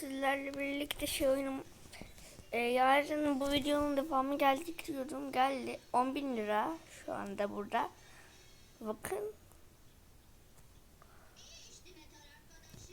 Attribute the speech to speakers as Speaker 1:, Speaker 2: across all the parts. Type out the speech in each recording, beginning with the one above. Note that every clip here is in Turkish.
Speaker 1: sizlerle birlikte şey oyunum e, yarın bu videonun devamı geldik diyordum geldi. 10 bin lira şu anda burada. Bakın.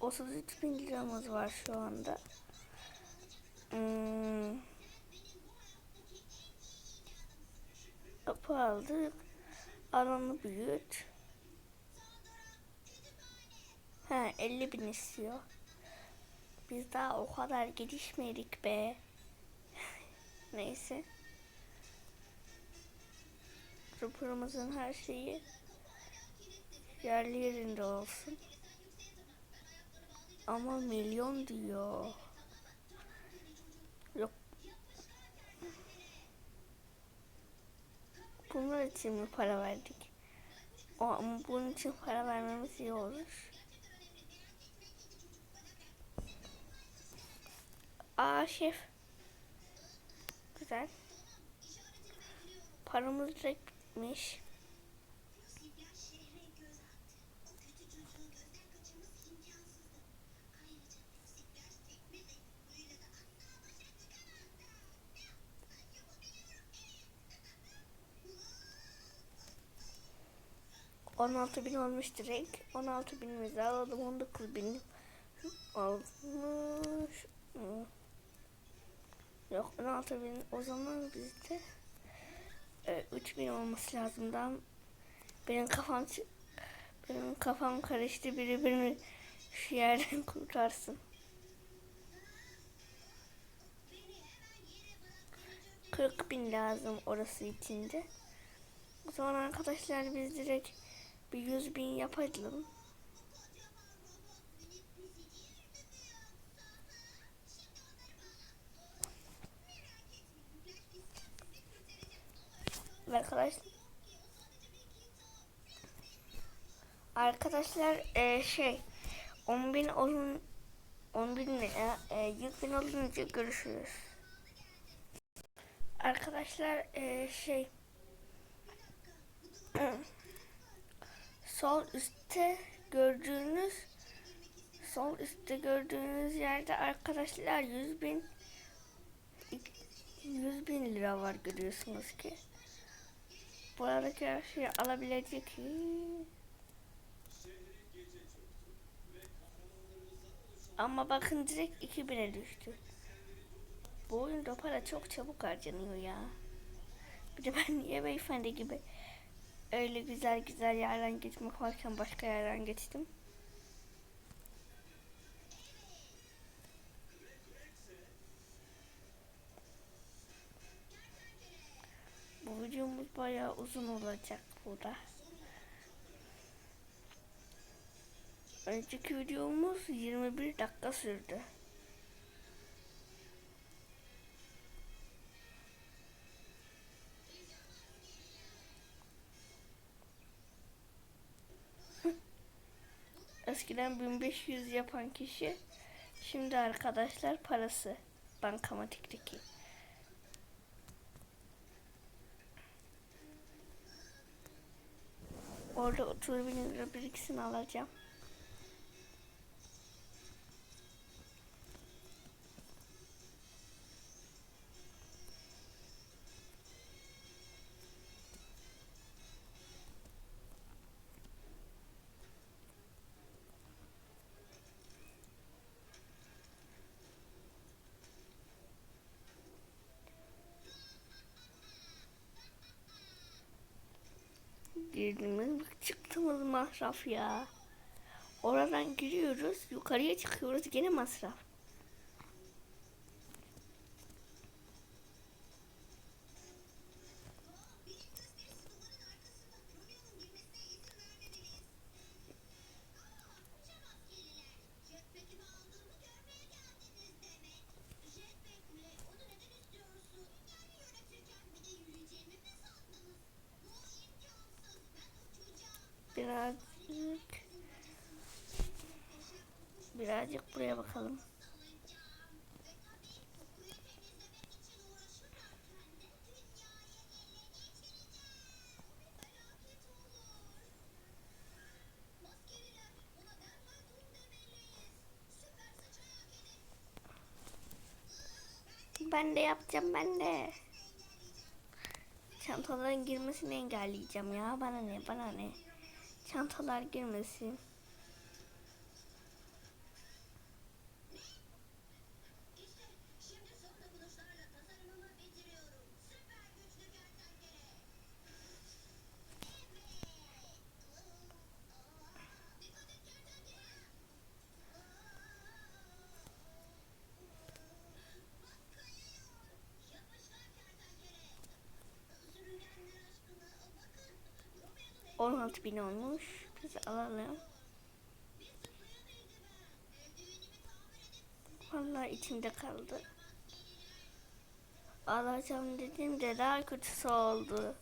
Speaker 1: 33 bin liramız var şu anda. Hmm. Kapı aldık. Alanı büyüt. Ha 50 bin istiyor. Biz daha o kadar gelişmedik be. Neyse. Raporumuzun her şeyi yerli yerinde olsun. Ama milyon diyor. Yok. Bunlar için mi para verdik? O, ama bunun için para vermemiz iyi olur. Aa. Güzel. Paramız direkt bitmiş. On altı bin olmuş direkt. On altı binimizi alalım. On dokuz bin olmuş. Yok 16 bin o zaman bizde e, 3 bin olması lazımdan benim kafam benim kafam karıştı biri beni şu yerden kurtarsın. Kırk bin lazım orası içinde. O zaman arkadaşlar biz direkt bir yüz bin yapalım. Arkadaşlar Arkadaşlar e, şey 10 bin olun 10 bin lira e, 100 bin olunca görüşürüz. Arkadaşlar e, şey sol üstte gördüğünüz sol üstte gördüğünüz yerde arkadaşlar 100 bin 100 bin lira var görüyorsunuz ki. Buradaki her şeyi alabilecek. Ama bakın direkt 2000'e düştü. Bu oyunda para çok çabuk harcanıyor ya. Bir de ben niye beyefendi gibi öyle güzel güzel yerden geçmek varken başka yerden geçtim. Bu bayağı uzun olacak burada. Önceki videomuz 21 dakika sürdü. Eskiden 1500 yapan kişi şimdi arkadaşlar parası bankamatikteki. Orada 30 bin lira alacağım. Girdiğimiz çıktığımız masraf ya. Oradan giriyoruz, yukarıya çıkıyoruz gene masraf. Ben de yapacağım ben de. Çantaların girmesini engelleyeceğim ya. Bana ne bana ne. Çantalar girmesin. On altı bin olmuş. Biz alalım. Vallahi içimde kaldı. Alacağım dedim de daha kötüsü oldu.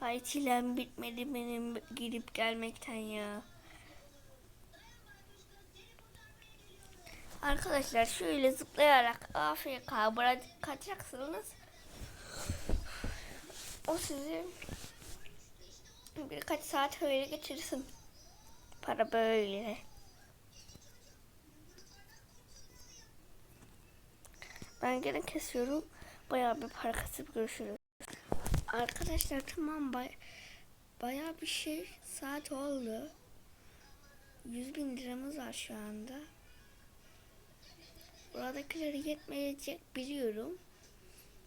Speaker 1: Ay çilem bitmedi benim gidip gelmekten ya. Arkadaşlar şöyle zıplayarak AFK bırakacaksınız. O sizi birkaç saat öyle geçirsin. Para böyle. Ben gene kesiyorum. Bayağı bir para kasıp görüşürüz. Arkadaşlar tamam bay bayağı bir şey saat oldu. 100 bin liramız var şu anda. Buradakileri yetmeyecek biliyorum.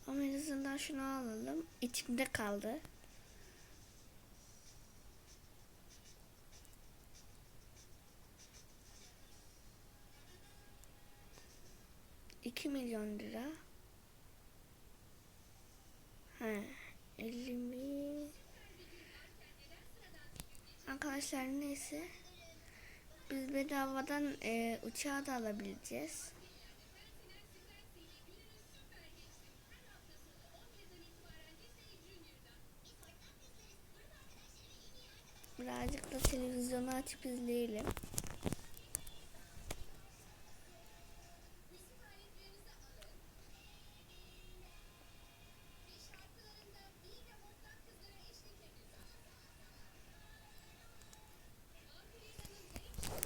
Speaker 1: Ama en azından şunu alalım. İçimde kaldı. İki milyon lira. He, 50 mi? Arkadaşlar neyse. Biz bedavadan e, uçağı da alabileceğiz. Birazcık da televizyonu açıp izleyelim.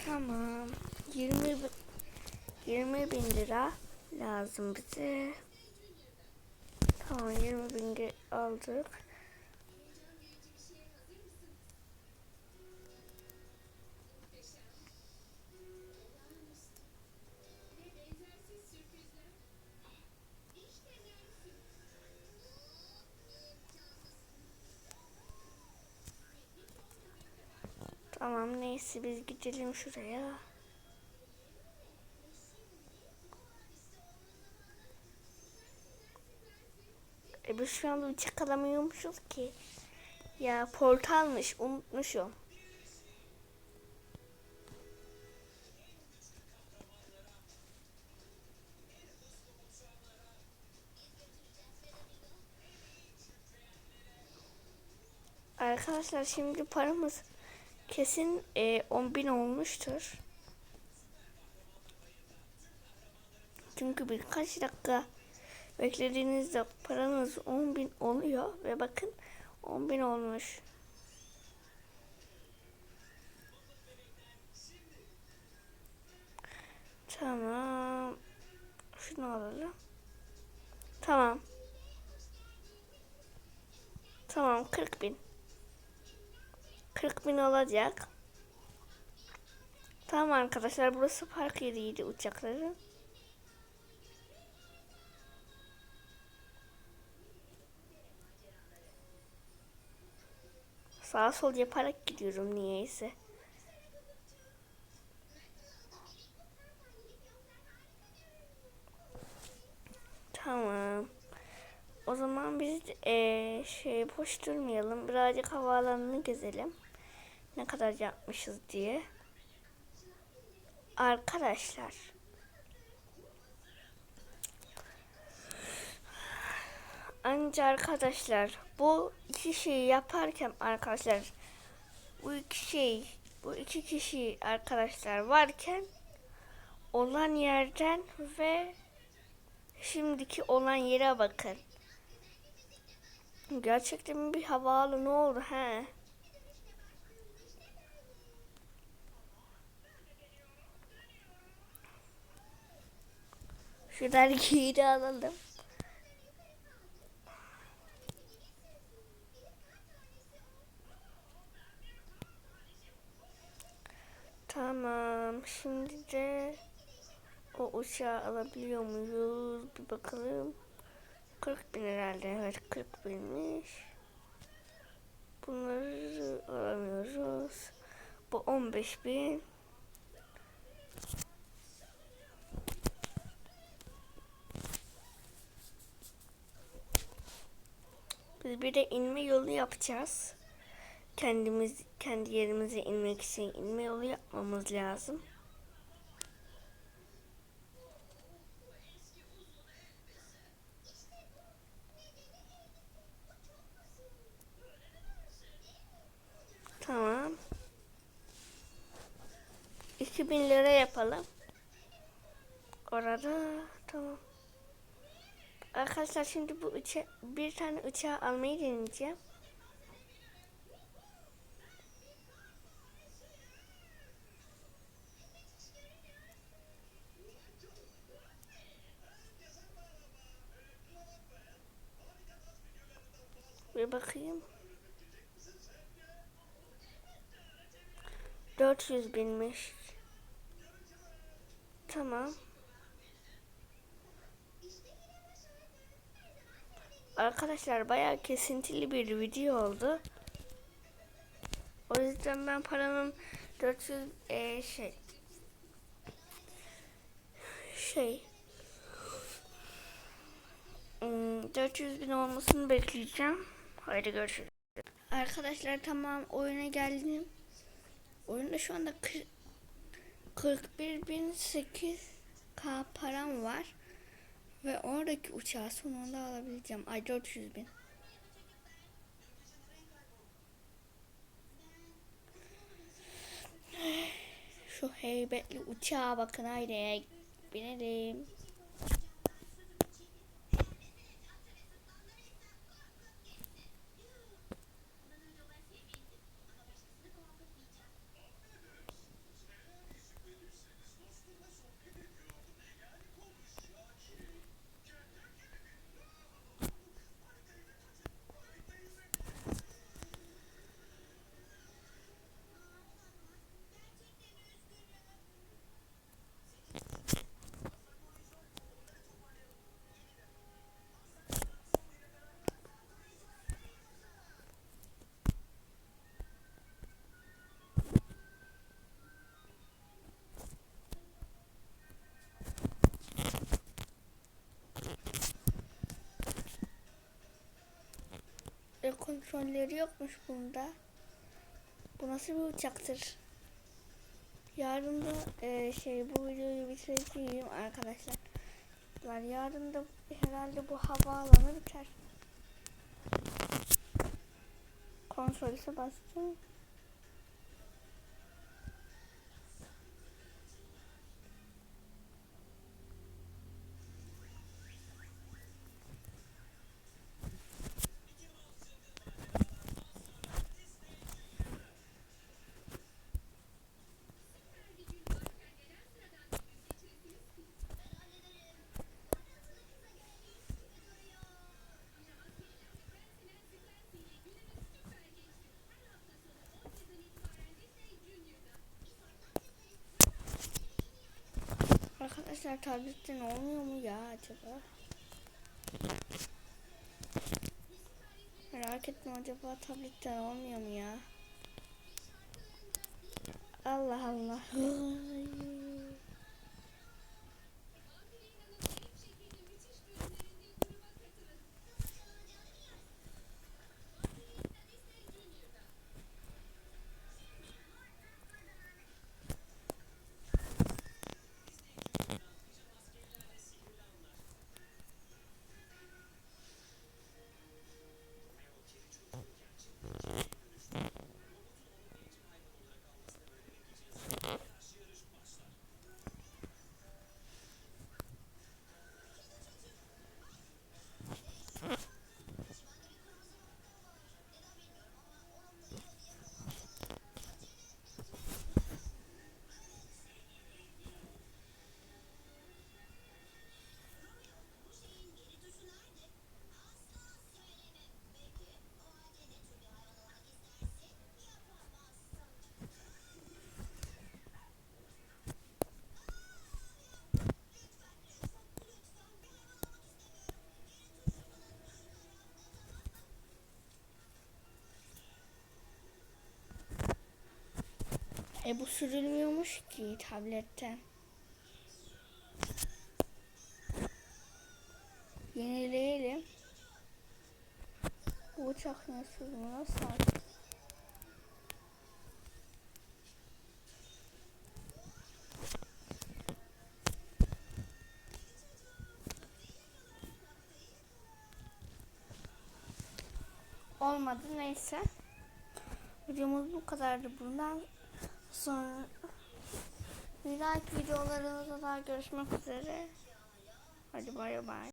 Speaker 1: Tamam. 20 bin, 20 bin lira lazım bize. Tamam 20 bin aldık. Tamam neyse biz gidelim şuraya. E biz şu anda uçak alamıyormuşuz ki. Ya portalmış unutmuşum. Arkadaşlar şimdi paramız kesin e, 10 bin olmuştur. Çünkü birkaç dakika beklediğinizde paranız 10 bin oluyor ve bakın 10 bin olmuş. Tamam. Şunu alalım. Tamam. Tamam 40 bin. 40 bin olacak. Tamam arkadaşlar burası park yeriydi uçakların. Sağa sol yaparak gidiyorum niyeyse. Tamam. O zaman biz eee şey boş durmayalım. Birazcık havaalanını gezelim. Ne kadar yapmışız diye. Arkadaşlar. Anca arkadaşlar bu iki şeyi yaparken arkadaşlar bu iki şey bu iki kişi arkadaşlar varken olan yerden ve şimdiki olan yere bakın. Gerçekten bir havaalanı oldu he. Şu dergiyi de alalım. Tamam. Şimdi de o uçağı alabiliyor muyuz? Bir bakalım. 40 bin herhalde. Evet 40 binmiş. Bunları alamıyoruz. Bu 15 bin. Biz bir de inme yolu yapacağız. Kendimiz kendi yerimize inmek için inme yolu yapmamız lazım. Tamam. 2000 lira yapalım. Orada tamam. Arkadaşlar şimdi bu uça bir tane uçağı almayı deneyeceğim. Bir bakayım. 400 binmiş. Tamam. Arkadaşlar bayağı kesintili bir video oldu. O yüzden ben paranın 400 e, şey şey hmm, 400 bin olmasını bekleyeceğim. Haydi görüşürüz. Arkadaşlar tamam oyuna geldim. Oyunda şu anda 41.008k param var. Ve oradaki uçağı sonunda alabileceğim. Ay 400 bin. Şu heybetli uçağa bakın haydi binelim. Kontrolleri yokmuş bunda. Bu nasıl bir uçaktır? Yarın da e, şey bu videoyu bitireceğim arkadaşlar. Yarın da herhalde bu havaalanı biter. Kontrolse bastım. Arkadaşlar tabletten olmuyor mu ya acaba? Merak etme acaba tabletten olmuyor mu ya? Allah Allah. E bu sürülmüyormuş ki tabletten. Yenileyelim. Bu uçak sürmüyor saat. Olmadı neyse. Videomuz bu kadardı bundan sonra bir dahaki videolarımızda daha görüşmek üzere. Hadi bay bay.